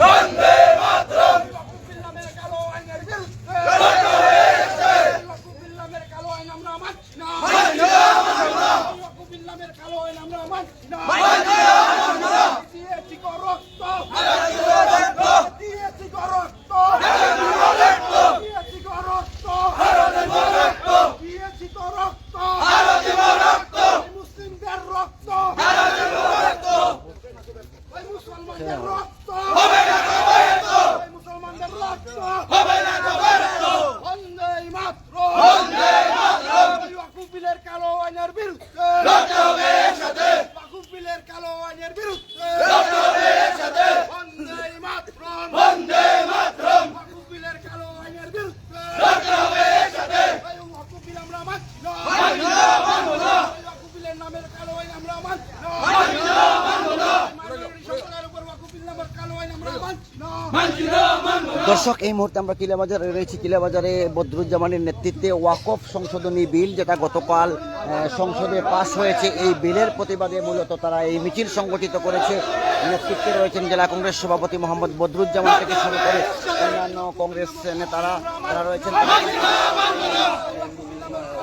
বন্দে মাতরম বিল্লামের কালো আইনের বিরুদ্ধে বিল্লামের কালো আইন আমরা মানছি না বিল্লামের কালো আইন আমরা মানছি না দিয়েছি গো রক্ত দিয়েছি গো রক্ত দিয়েছি গো রক্ত দিয়েছি গো রক্ত মুসলিমদের রক্ত ওই মুসলমানদের রক্ত ওই মুসলমানদের রক্ত বন্দে মাতরম ওই ওয়াকুফ বিলের কালো আইনের বিরুদ্ধে ওয়াকুফ বিলের কালো আইনের বিরুদ্ধে বন্দে মাতরম ওয়াকুফ বিলের কালো আইনের বিরুদ্ধে ওই ওয়াকুফ বিল আমরা মানছি না ওই ওয়াকুফ বিলের নামের কালো আইন আমরা মানছি না মাননীয় সরকারের উপর ওয়াকুফ বিল নামের কালো আইন আমরা মানছি না দর্শক, এই মুহূর্তে আমরা কিলাবাজারে রয়েছি। কিলাবাজারে বদরুজ্জামানের নেতৃত্বে ওয়াকফ সংশোধনী বিল যেটা গতকাল সংসদে পাশ হয়েছে। এই বিলের প্রতিবাদে মূলত তারা এই মিছিল সংগঠিত করেছে। নেতৃত্বে রয়েছেন জেলা কংগ্রেস সভাপতি মোহাম্মদ বদরুজ্জামান থেকে শুরু করে অন্যান্য কংগ্রেস নেতারা, তারা রয়েছেন।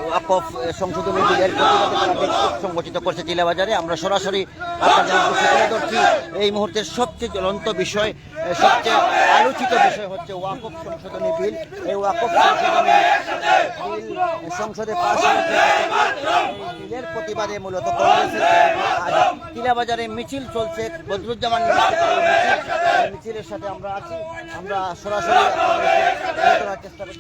ওয়াকফ সংশোধনী বিলের সংগঠিত করছে চিলাবাজারে আমরা সরাসরি আপনাদের তুলে এই মুহূর্তের সবচেয়ে জ্বলন্ত বিষয় সবচেয়ে আলোচিত বিষয় হচ্ছে ওয়াকফ সংশোধনী বিল। এই ওয়াকফ সংশোধনী বিল সংসদে পাশ হয়েছে বিলের প্রতিবাদে মূলত কংগ্রেসের আজ মিছিল চলছে। বদরুজ্জামান মিছিল। মিছিলের সাথে আমরা আছি। আমরা সরাসরি চেষ্টা করছি।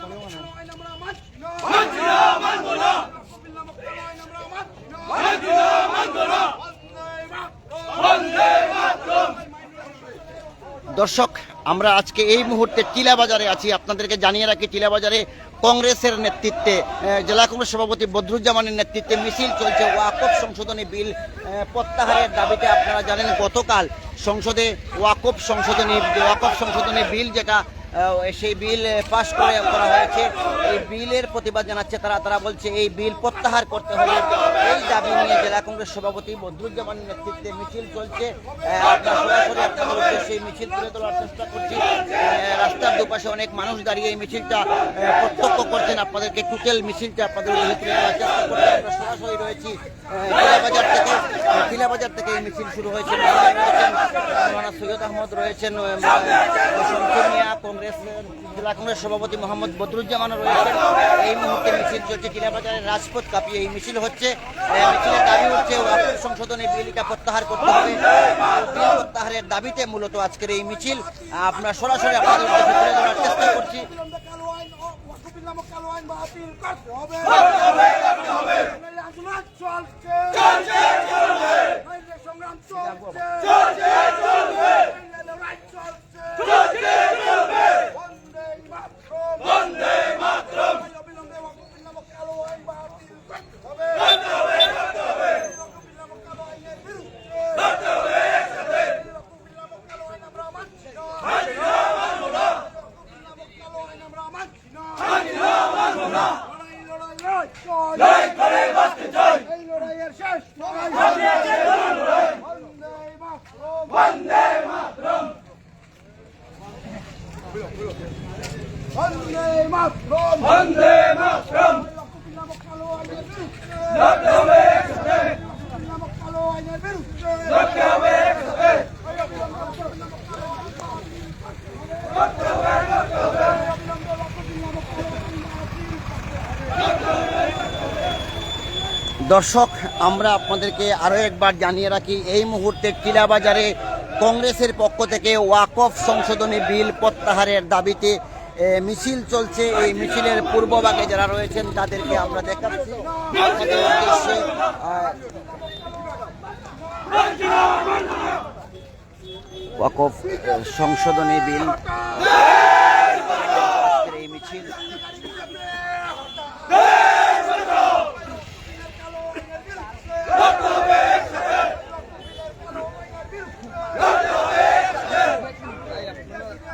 দর্শক, আমরা আজকে এই মুহূর্তে টিলাবাজারে আছি। আপনাদেরকে জানিয়ে রাখি টিলাবাজারে কংগ্রেসের নেতৃত্বে জেলা কংগ্রেস সভাপতি বদরুজ্জামানের নেতৃত্বে মিছিল চলছে। ওয়াকফ সংশোধনী বিল প্রত্যাহারের দাবিতে আপনারা জানেন, গতকাল সংসদে ওয়াকফ সংশোধনী ওয়াকফ সংশোধনী বিল যেটা সেই বিল পাশ করে করা হয়েছে। এই বিলের প্রতিবাদ জানাচ্ছে তারা। তারা বলছে, এই বিল প্রত্যাহার করতে হবে। এই দাবি নিয়ে জেলা কংগ্রেস সভাপতি বদরুজ্জামানের নেতৃত্বে মিছিল চলছে। এই মিছিল তুলে তোলার চেষ্টা করছি। রাস্তার দুপাশে অনেক মানুষ দাঁড়িয়ে এই মিছিলটা প্রত্যক্ষ করছেন। আপনাদেরকে টোটাল মিছিলটা আপনাদের তুলে ধরার চেষ্টা আমরা সরাসরি রয়েছি টিলাবাজার থেকে। টিলাবাজার থেকে এই মিছিল শুরু হয়েছে। সৈয়দ আহমদ রয়েছেন মিয়া কংগ্রেসের জেলা কংগ্রেস সভাপতি মোহাম্মদ বদরুজ্জামান রয়েছেন। এই মুহূর্তে মিছিল চলছে টিলাবাজারের রাজপথ কাঁপিয়ে এই মিছিল হচ্ছে। মিছিলের দাবি হচ্ছে ওয়াকফ সংশোধনী বিলটা প্রত্যাহার করতে হবে। প্রত্যাহারের দাবিতে মূলত আজকের এই মিছিল। আপনার সরাসরি আপনাদের উদ্দেশ্যে তুলে ধরার চেষ্টা করছি কালো আইন ওয়াকুফ বিল নামক কালো আইন বাতিল করতে হবে নইলে আন্দোলন চলছে নইলে সংগ্রাম চলছে নইলে লড়াই চলছে বন্দে মাতরম অবিলম্বে ওয়াকুফ বিল নামক কালো আইন বাতিল করতে হবে ওয়াকুফ বিল নামক কালো আইনের বিরুদ্ধে ওয়াকুফ বিল নামক কালো আইন আমরা মানছি না কালো আইন আমরা মানছি না লড়াই লড়াই লড়াই চল লড়াই করে বাঁচতে চাই এই লড়াইয়ের শেষ লড়াই বন্দে মাতরম। বন্দে মাতরম। বন্দে মাতরম। লড়তে হবে। একসাথে লড়তে হবে একসাথে দর্শক, আমরা আপনাদেরকে আরও একবার জানিয়ে রাখি, এই মুহূর্তে টিলাবাজারে কংগ্রেসের পক্ষ থেকে ওয়াকফ সংশোধনী বিল প্রত্যাহারের দাবিতে মিছিল চলছে। এই মিছিলের পূর্বভাগে যারা রয়েছেন, তাদেরকে আমরা দেখাচ্ছি। ওয়াকফ সংশোধনী বিল, এই মিছিল কালো আইনের বিরুদ্ধে লড়তে হবে একসাথে ওয়াকফ বিল নামক কালো আইন আমরা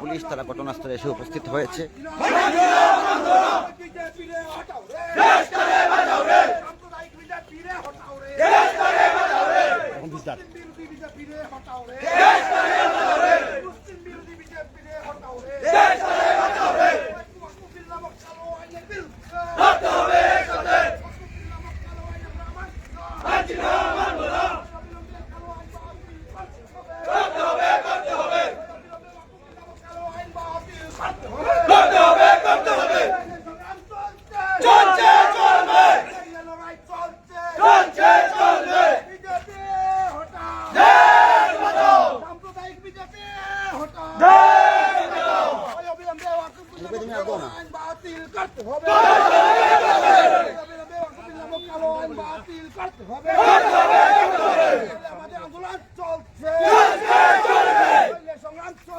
পুলিশ তারা ঘটনাস্থলে এসে উপস্থিত হয়েছে বিজেপি রে হটাও রে দেশ করে বাঁচাও রে সাম্প্রদায়িক বিজেপি রে হটাও রে দেশ করে বাঁচাও রে মুসলিম বিরোধী বিজেপি রে হটাও রে দেশ করে বাঁচাও রে মুসলিম বিরোধী বিজেপি রে হটাও রে দেশ করে বাঁচাও রে ওয়াকফ বিল নামক কালো আইনের বিরুদ্ধে লড়তে হবে একসাথে ওয়াকফ বিল নামক কালো আইন আমরা মানছি না মানছি না মানবো না করতে হবে করতে হবে কালো আইন বাতিল করতে হবে করতে হবে করতে হবে চলছে চলবে লড়াই চলছে চলছে চলবে বিজেপি হটাও দেশ বাঁচাও সাম্প্রদায়িক বিজেপি হটাও দেশ বাঁচাও অবিলম্বে ওয়াকফ আইন বাতিল করতে হবে অবিলম্বে ওয়াকফ নামক কালো আইন বাতিল করতে হবে আমাদের আন্দোলন চলছে সংগ্রাম চলছে কালো আইন বন্ধ করতে হবে আন্দোলন চলছে সাম্প্রদায়িক বিজেপি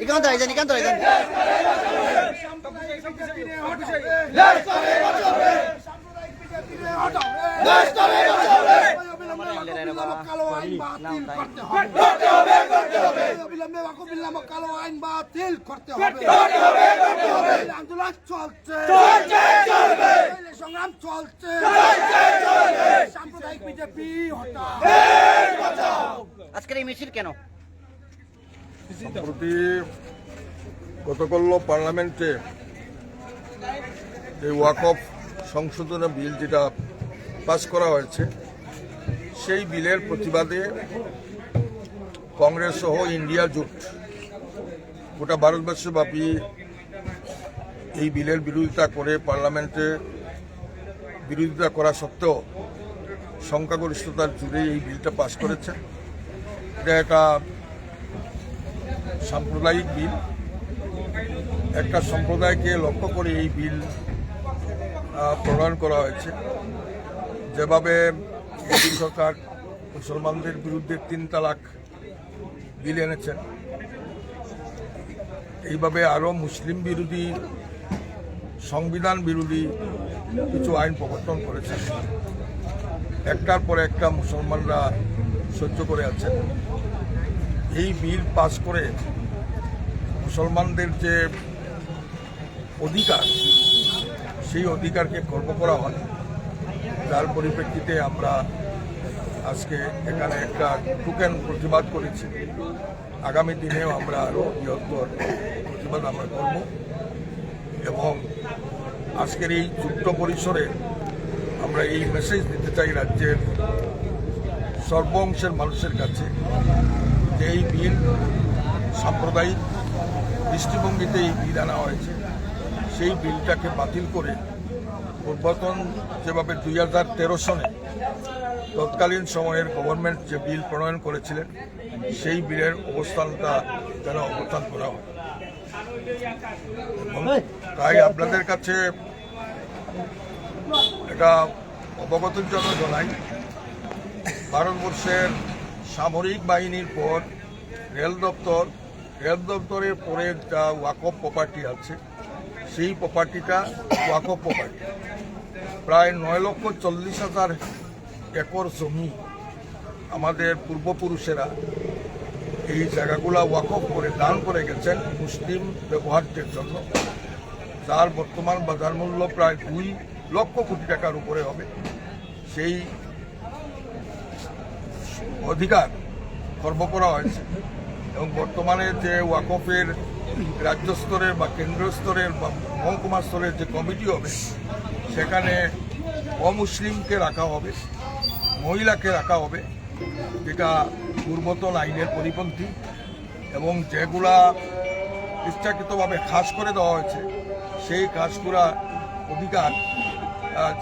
এখান থেকে যান এখান থেকে যান সাম্প্রদায়িক বিজেপি হটাও কালো আইন বাতিল করতে হবে। করতে হবে করতে হবে। অবিলম্বে ওয়াকফ কালো আইন বাতিল করতে হবে। করতে হবে করতে হবে। আন্দোলন চলছে। চলছে চলবে। সংগ্রাম চলছে। চলছে চলবে। সাম্প্রদায়িক বিজেপি হটাও। আজকের এই মিছিল কেন? সম্প্রতি গতকাল পার্লামেন্টে এই ওয়াকফ সংশোধনী বিল যেটা পাস করা হয়েছে সেই বিলের প্রতিবাদে কংগ্রেস সহ ইন্ডিয়া জোট, গোটা ভারতবর্ষব্যাপী এই বিলের বিরোধিতা করে পার্লামেন্টে বিরোধিতা করা সত্ত্বেও সংখ্যাগরিষ্ঠতার জুড়ে এই বিলটা পাশ করেছে। এটা একটা সাম্প্রদায়িক বিল। একটা সম্প্রদায়কে লক্ষ্য করে এই বিল প্রণয়ন করা হয়েছে। যেভাবে মোদী সরকার মুসলমানদের বিরুদ্ধে তিন তালাক বিল এনেছেন। এইভাবে আরও মুসলিম বিরোধী, সংবিধান বিরোধী কিছু আইন প্রবর্তন করেছেন। একটার পর একটা মুসলমানরা সহ্য করে আছেন। এই বিল পাস করে মুসলমানদের যে অধিকার, সেই অধিকারকে খর্ব করা হয়। যার পরিপ্রেক্ষিতে আমরা আজকে এখানে একটা টুকেন প্রতিবাদ করেছি। আগামী দিনেও আমরা আরও বৃহত্তর প্রতিবাদ আমরা করব এবং আজকের এই যুক্ত পরিসরে আমরা এই মেসেজ দিতে চাই রাজ্যের সর্ব অংশের মানুষের কাছে যে এই বিল সাম্প্রদায়িক দৃষ্টিভঙ্গিতে এই বিল আনা হয়েছে, সেই বিলটাকে বাতিল করে পূর্বতন যেভাবে দুই হাজার তেরো সনে তৎকালীন সময়ের গভর্নমেন্ট যে বিল প্রণয়ন করেছিলেন সেই বিলের অবস্থানটা যেন অবস্থান করা হয় তাই আপনাদের কাছে এটা অবগতির জন্য জানাই ভারতবর্ষের সামরিক বাহিনীর পর রেল দপ্তর রেল দপ্তরের পরে যা ওয়াকফ প্রপার্টি আছে সেই প্রপার্টিটা ওয়াকফ প্রপার্টি প্রায় নয় লক্ষ চল্লিশ হাজার একর জমি আমাদের পূর্বপুরুষেরা এই জায়গাগুলা ওয়াকফ করে দান করে গেছেন মুসলিম ব্যবহার্যের জন্য, যার বর্তমান বাজার মূল্য প্রায় দুই লক্ষ কোটি টাকার উপরে হবে। সেই অধিকার খর্ব করা হয়েছে এবং বর্তমানে যে ওয়াকফের রাজ্য স্তরের বা কেন্দ্রীয় স্তরের বা মহকুমা স্তরের যে কমিটি হবে, সেখানে অমুসলিমকে রাখা হবে, মহিলাকে রাখা হবে, যেটা পূর্বতন আইনের পরিপন্থী এবং যেগুলা ইচ্ছাকৃতভাবে খাস করে দেওয়া হয়েছে, সেই খাসগুলা অধিকার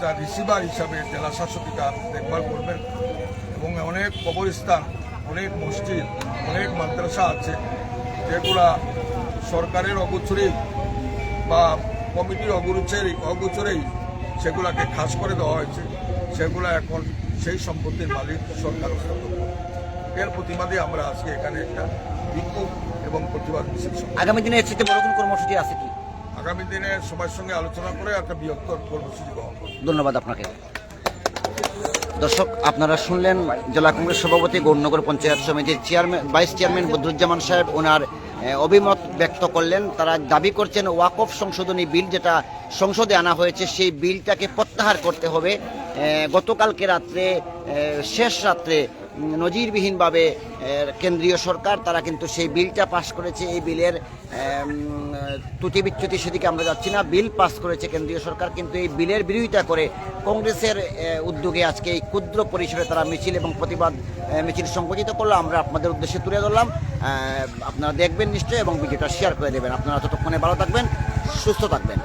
যা রিসিভার হিসাবে জেলা শাসকিকা দেখভাল করবেন এবং অনেক কবরস্থান, অনেক মসজিদ, অনেক মাদ্রাসা আছে, যেগুলা সরকারের অগোচরেই বা কমিটির অগোচরেই অগোচরেই সেগুলাকে খাস করে দেওয়া হয়েছে। সেগুলো এখন সেই সম্পত্তির মালিক সরকার এর প্রতিবাদে আমরা আজকে এখানে একটা বিক্ষোভ এবং এবং প্রতিবাদ মিছিল আগামী দিনে এর বড় কোনো কর্মসূচি আছে কি? আগামী দিনে সবার সঙ্গে আলোচনা করে একটা বৃহত্তর কর্মসূচি গ্রহণ ধন্যবাদ আপনাকে। দর্শক, আপনারা শুনলেন জেলা কংগ্রেস সভাপতি গৌরনগর পঞ্চায়েত সমিতির চেয়ারম্যান ভাইস চেয়ারম্যান বদরুজ্জামান সাহেব। ওনার অভিমত ব্যক্ত করলেন। তারা দাবি করছেন ওয়াকফ সংশোধনী বিল যেটা সংসদে আনা হয়েছে, সেই বিলটাকে প্রত্যাহার করতে হবে। গতকালকে রাত্রে শেষ রাত্রে নজিরবিহীনভাবে কেন্দ্রীয় সরকার, তারা কিন্তু সেই বিলটা পাশ করেছে। এই বিলের ত্রুটি বিচ্যুতি সেদিকে আমরা যাচ্ছি না। বিল পাস করেছে কেন্দ্রীয় সরকার, কিন্তু এই বিলের বিরোধিতা করে কংগ্রেসের উদ্যোগে আজকে এই ক্ষুদ্র পরিসরে তারা মিছিল এবং প্রতিবাদ মিছিল সংগঠিত করল। আমরা আপনাদের উদ্দেশ্যে তুলে ধরলাম। আপনারা দেখবেন নিশ্চয়ই এবং ভিডিওটা শেয়ার করে দেবেন। আপনারা ততক্ষণে ভালো থাকবেন, সুস্থ থাকবেন।